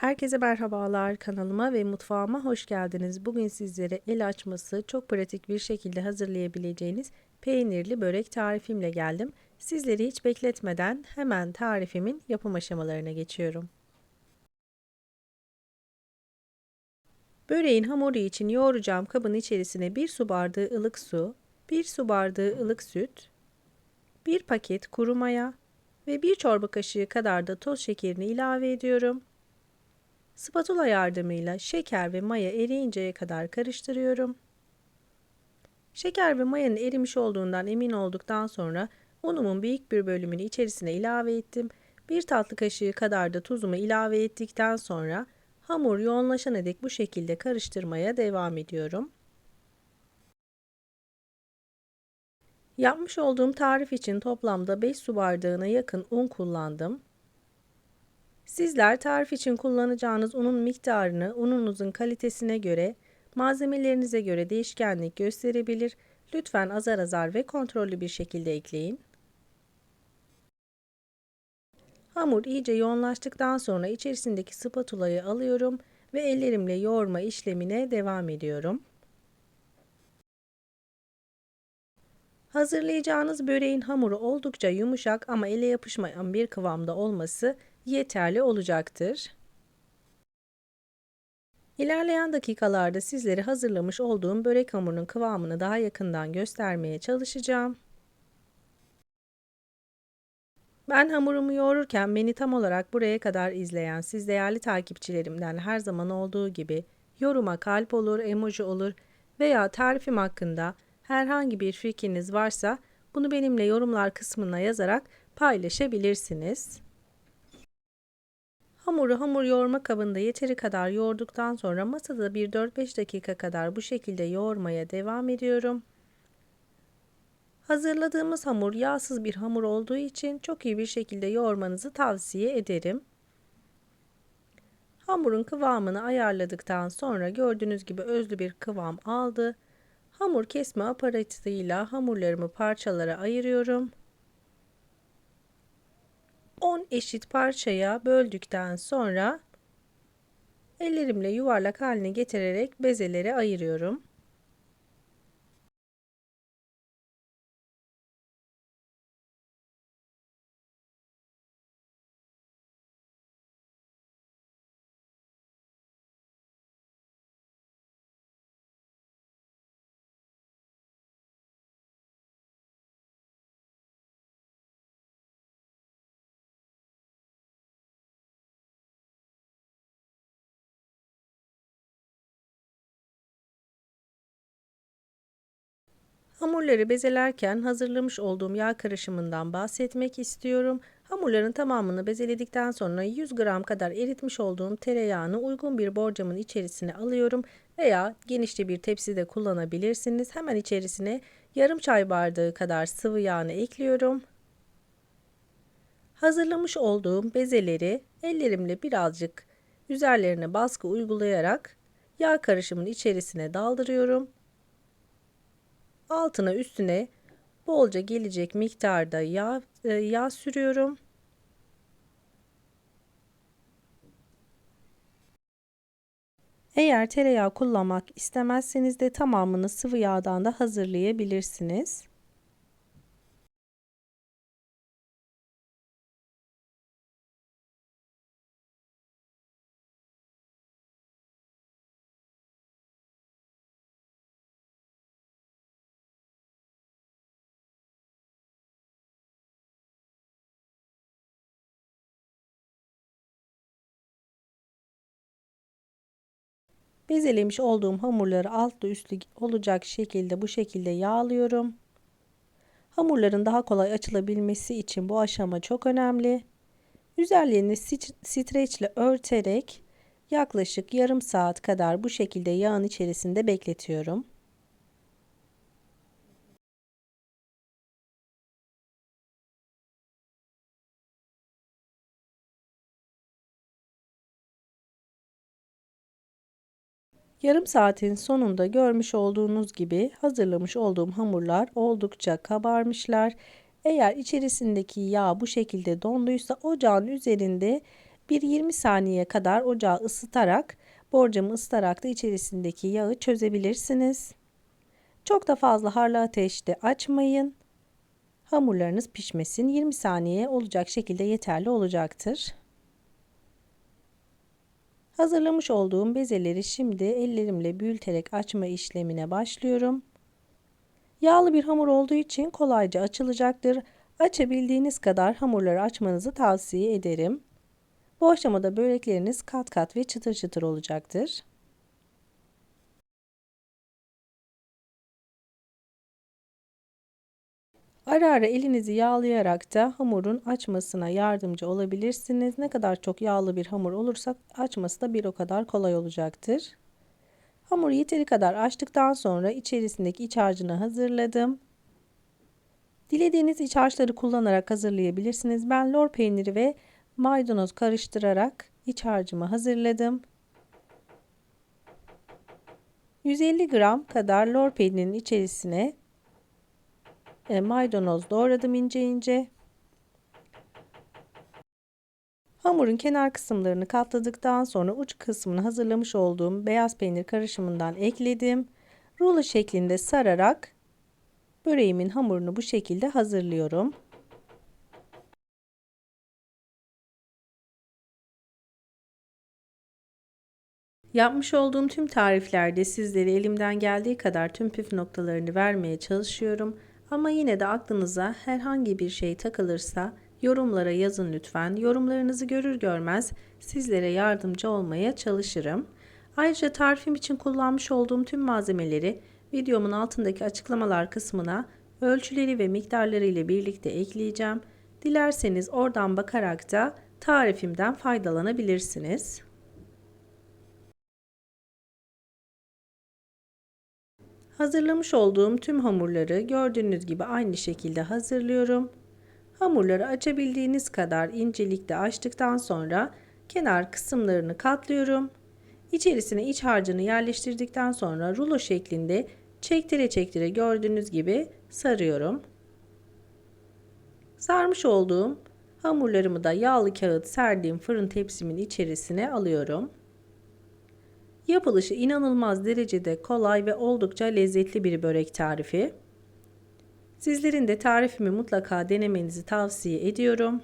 Herkese merhabalar kanalıma ve mutfağıma hoş geldiniz. Bugün sizlere el açması çok pratik bir şekilde hazırlayabileceğiniz peynirli börek tarifimle geldim. Sizleri hiç bekletmeden hemen tarifimin yapım aşamalarına geçiyorum. Böreğin hamuru için yoğuracağım kabın içerisine 1 su bardağı ılık su, 1 su bardağı ılık süt, 1 paket kuru maya ve 1 çorba kaşığı kadar da toz şekerini ilave ediyorum. Spatula yardımıyla şeker ve maya eriyinceye kadar karıştırıyorum. Şeker ve mayanın erimiş olduğundan emin olduktan sonra unumun büyük bir bölümünü içerisine ilave ettim. Bir tatlı kaşığı kadar da tuzumu ilave ettikten sonra hamur yoğunlaşana dek bu şekilde karıştırmaya devam ediyorum. Yapmış olduğum tarif için toplamda 5 su bardağına yakın un kullandım. Sizler tarif için kullanacağınız unun miktarını ununuzun kalitesine göre, malzemelerinize göre değişkenlik gösterebilir. Lütfen azar azar ve kontrollü bir şekilde ekleyin. Hamur iyice yoğunlaştıktan sonra içerisindeki spatulayı alıyorum ve ellerimle yoğurma işlemine devam ediyorum. Hazırlayacağınız böreğin hamuru oldukça yumuşak ama ele yapışmayan bir kıvamda olması yeterli olacaktır. İlerleyen dakikalarda sizlere hazırlamış olduğum börek hamurunun kıvamını daha yakından göstermeye çalışacağım. Ben hamurumu yoğururken beni tam olarak buraya kadar izleyen siz değerli takipçilerimden her zaman olduğu gibi yoruma kalp olur, emoji olur veya tarifim hakkında herhangi bir fikriniz varsa bunu benimle yorumlar kısmına yazarak paylaşabilirsiniz. Hamuru hamur yoğurma kabında yeteri kadar yoğurduktan sonra masada bir 4-5 dakika kadar bu şekilde yoğurmaya devam ediyorum. Hazırladığımız hamur yağsız bir hamur olduğu için çok iyi bir şekilde yoğurmanızı tavsiye ederim. Hamurun kıvamını ayarladıktan sonra gördüğünüz gibi özlü bir kıvam aldı. Hamur kesme aparatıyla hamurlarımı parçalara ayırıyorum. 10 eşit parçaya böldükten sonra ellerimle yuvarlak haline getirerek bezeleri ayırıyorum. Hamurları bezelerken hazırlamış olduğum yağ karışımından bahsetmek istiyorum. Hamurların tamamını bezeledikten sonra 100 gram kadar eritmiş olduğum tereyağını uygun bir borcamın içerisine alıyorum veya genişçe bir tepside kullanabilirsiniz. Hemen içerisine yarım çay bardağı kadar sıvı yağını ekliyorum. Hazırlamış olduğum bezeleri ellerimle birazcık üzerlerine baskı uygulayarak yağ karışımının içerisine daldırıyorum altına üstüne bolca gelecek miktarda yağ, e, yağ sürüyorum. Eğer tereyağı kullanmak istemezseniz de tamamını sıvı yağdan da hazırlayabilirsiniz. Bezelemiş olduğum hamurları altlı üstlü olacak şekilde bu şekilde yağlıyorum. Hamurların daha kolay açılabilmesi için bu aşama çok önemli. Üzerlerini streçle örterek yaklaşık yarım saat kadar bu şekilde yağın içerisinde bekletiyorum. Yarım saatin sonunda görmüş olduğunuz gibi hazırlamış olduğum hamurlar oldukça kabarmışlar. Eğer içerisindeki yağ bu şekilde donduysa ocağın üzerinde Bir 20 saniye kadar ocağı ısıtarak, borcamı ısıtarak da içerisindeki yağı çözebilirsiniz. Çok da fazla harlı ateşte açmayın. Hamurlarınız pişmesin. 20 saniye olacak şekilde yeterli olacaktır. Hazırlamış olduğum bezeleri şimdi ellerimle büyüterek açma işlemine başlıyorum. Yağlı bir hamur olduğu için kolayca açılacaktır. Açabildiğiniz kadar hamurları açmanızı tavsiye ederim. Bu aşamada börekleriniz kat kat ve çıtır çıtır olacaktır. Ara ara elinizi yağlayarak da hamurun açmasına yardımcı olabilirsiniz. Ne kadar çok yağlı bir hamur olursa açması da bir o kadar kolay olacaktır. Hamuru yeteri kadar açtıktan sonra içerisindeki iç harcını hazırladım. Dilediğiniz iç harçları kullanarak hazırlayabilirsiniz. Ben lor peyniri ve maydanoz karıştırarak iç harcımı hazırladım. 150 gram kadar lor peynirinin içerisine e, maydanoz doğradım ince ince. Hamurun kenar kısımlarını katladıktan sonra uç kısmını hazırlamış olduğum beyaz peynir karışımından ekledim. Rulo şeklinde sararak böreğimin hamurunu bu şekilde hazırlıyorum. Yapmış olduğum tüm tariflerde sizlere elimden geldiği kadar tüm püf noktalarını vermeye çalışıyorum. Ama yine de aklınıza herhangi bir şey takılırsa yorumlara yazın lütfen. Yorumlarınızı görür görmez sizlere yardımcı olmaya çalışırım. Ayrıca tarifim için kullanmış olduğum tüm malzemeleri videomun altındaki açıklamalar kısmına ölçüleri ve miktarları ile birlikte ekleyeceğim. Dilerseniz oradan bakarak da tarifimden faydalanabilirsiniz. Hazırlamış olduğum tüm hamurları gördüğünüz gibi aynı şekilde hazırlıyorum. Hamurları açabildiğiniz kadar incelikte açtıktan sonra kenar kısımlarını katlıyorum. İçerisine iç harcını yerleştirdikten sonra rulo şeklinde çektire çektire gördüğünüz gibi sarıyorum. Sarmış olduğum hamurlarımı da yağlı kağıt serdiğim fırın tepsimin içerisine alıyorum. Yapılışı inanılmaz derecede kolay ve oldukça lezzetli bir börek tarifi. Sizlerin de tarifimi mutlaka denemenizi tavsiye ediyorum.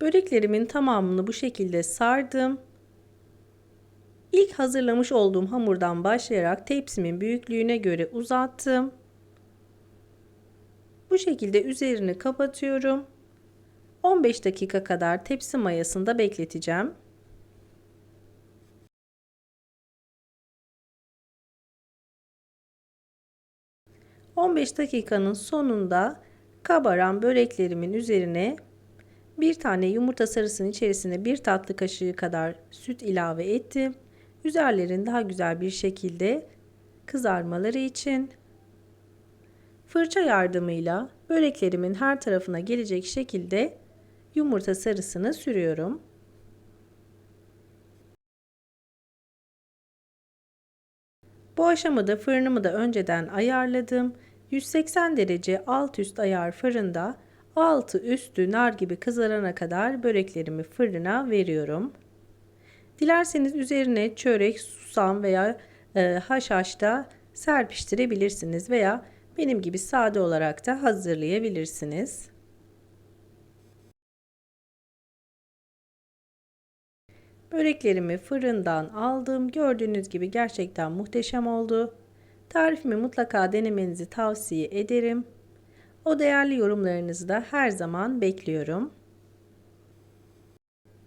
Böreklerimin tamamını bu şekilde sardım. İlk hazırlamış olduğum hamurdan başlayarak tepsimin büyüklüğüne göre uzattım. Bu şekilde üzerini kapatıyorum. 15 dakika kadar tepsi mayasında bekleteceğim. ...15 dakikanın sonunda kabaran böreklerimin üzerine bir tane yumurta sarısının içerisine bir tatlı kaşığı kadar süt ilave ettim. Üzerlerin daha güzel bir şekilde kızarmaları için fırça yardımıyla böreklerimin her tarafına gelecek şekilde yumurta sarısını sürüyorum. Bu aşamada fırınımı da önceden ayarladım. 180 derece alt üst ayar fırında altı üstü nar gibi kızarana kadar böreklerimi fırına veriyorum. Dilerseniz üzerine çörek, susam veya e, haşhaş da serpiştirebilirsiniz veya benim gibi sade olarak da hazırlayabilirsiniz. Böreklerimi fırından aldım. Gördüğünüz gibi gerçekten muhteşem oldu. Tarifimi mutlaka denemenizi tavsiye ederim. O değerli yorumlarınızı da her zaman bekliyorum.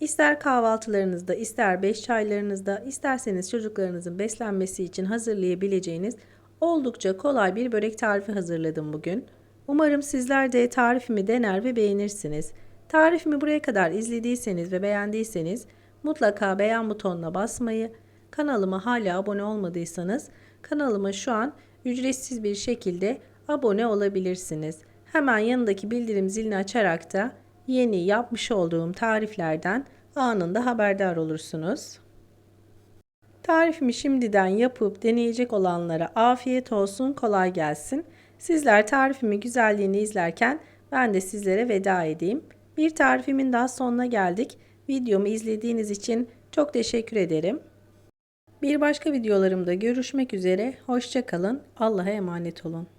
İster kahvaltılarınızda, ister beş çaylarınızda, isterseniz çocuklarınızın beslenmesi için hazırlayabileceğiniz oldukça kolay bir börek tarifi hazırladım bugün. Umarım sizler de tarifimi dener ve beğenirsiniz. Tarifimi buraya kadar izlediyseniz ve beğendiyseniz mutlaka beğen butonuna basmayı, kanalıma hala abone olmadıysanız kanalıma şu an ücretsiz bir şekilde abone olabilirsiniz. Hemen yanındaki bildirim zilini açarak da yeni yapmış olduğum tariflerden anında haberdar olursunuz. Tarifimi şimdiden yapıp deneyecek olanlara afiyet olsun, kolay gelsin. Sizler tarifimi güzelliğini izlerken ben de sizlere veda edeyim. Bir tarifimin daha sonuna geldik. Videomu izlediğiniz için çok teşekkür ederim. Bir başka videolarımda görüşmek üzere. Hoşçakalın. Allah'a emanet olun.